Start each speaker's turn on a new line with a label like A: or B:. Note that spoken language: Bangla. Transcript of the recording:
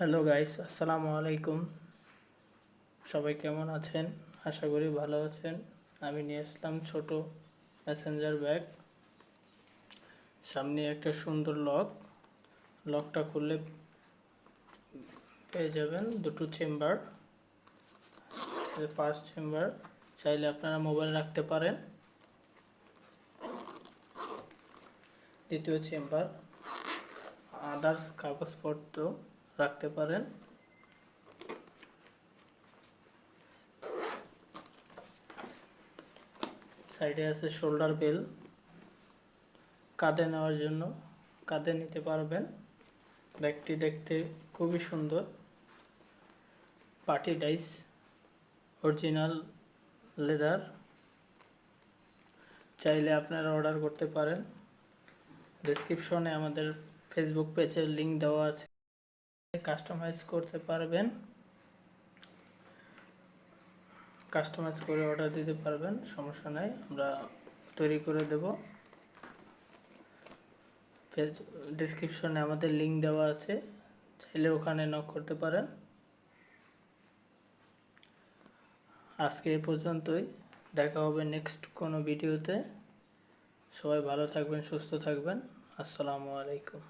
A: হ্যালো গাইস আসসালামু আলাইকুম সবাই কেমন আছেন? আশা করি ভালো আছেন। আমি নিয়ে আসলাম ছোট প্যাসেঞ্জার ব্যাগ সামনে একটা সুন্দর লক লকটা খুললে পেয়ে যাবেন দুটো চেম্বার ফার্স্ট চেম্বার চাইলে আপনারা মোবাইল রাখতে পারেন। দ্বিতীয় চেম্বার আদার্স কাগজপত্র। রাখতে পারেন। সাইডে আছে শোল্ডার বেল। কাঁধে নেওয়ার জন্য কাঁধে নিতে পারবেন। ব্যাগটি দেখতে খুবই সুন্দর। পার্টি ডাইস, অরিজিনাল লেদার। চাইলে আপনারা অর্ডার করতে পারেন। ডেসক্রিপশনে আমাদের ফেসবুক পেজের লিংক দেওয়া আছে। কাস্টমাইজ করতে পারবেন। কাস্টমাইজ করে অর্ডার দিতে পারবেন, সমস্যা নাই, আমরা তৈরি করে দেব। ডিসক্রিপশনে আমাদের লিঙ্ক দেওয়া আছে, চাইলে ওখানে নক করতে পারেন। আজকে এ পর্যন্তই, দেখা হবে নেক্সট কোনো ভিডিওতে সবাই ভালো থাকবেন, সুস্থ থাকবেন। আসসালামু আলাইকুম।